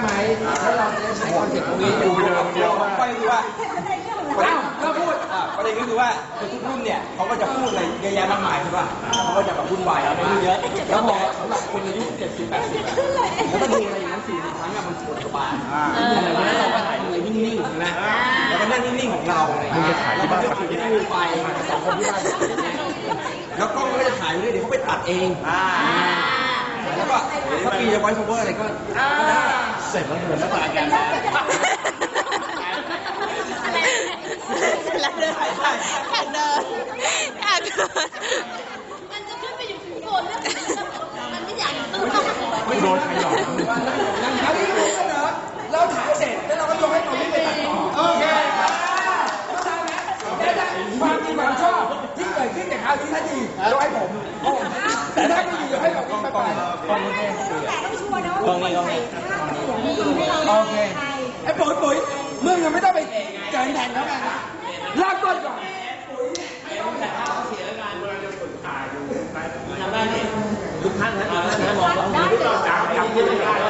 ไหมให้เราจะใช้คอนเซ็ปต์ตรงนี้อยู่เดิมเดียวไปคือว่าอ้าวก็พูดอะประเด็นก็คือว่าคือทุกรุ่นเนี่ยเขาก็จะพูดอะไรเยอะแยะมากมายใช่ป่ะเขาก็จะแบบวุ่นวายอะไรเยอะแล้วพอสำหรับคนอายุ70 80แล้วก็ดูอะไรอย่างนั้น40ครั้งอะมันปวดกระบาลอะไรอย่างเงี้ยเราก็ถ่ายเลยนิ่งๆนะแล้วก็นั่งนิ่งๆของเราอะไรอย่างเงี้ยแล้วมันก็ถ่ายที่ดูไปสองคนที่บ้านแล้วกล้องก็จะถ่ายไปเรื่อยเดี๋ยวเขาไปตัดเองแล้วก็ถ้าปีจะไว้โอเวอร์อะไรก็ได้ สร็จแล้วเดินหน้าตากันแล้วเดินอยากเดินอยากเดินมันจะขึ้นไปอยู่ข้างบนแล้วมันไม่อยากตื้นไม่โดนใครหรอกอันนี้คือเสนอเราถ่ายเสร็จแล้วเราก็ยกให้ตรงนี้ไปตัดต่อโอเคเข้าใจไหมแต่ถ้ความดีความชอบที่เกิดขึ้นจากคราวนี้ถ้าดียกให้ผมแต่ถ้าไม่ดียกให้แบบนี้ไปไปต้องชัวร์นะว่าคนใส่ผ้ องนี่ให้เราโอเคไอ้ปุ๋ยปุ๋ยมึงยังไม่ต้องไปเกินแทนลากันนะเริ่มต้นก่อนทุกท่านนะทุกท่านนะมองเราได้เลยจับที่ไม่ได้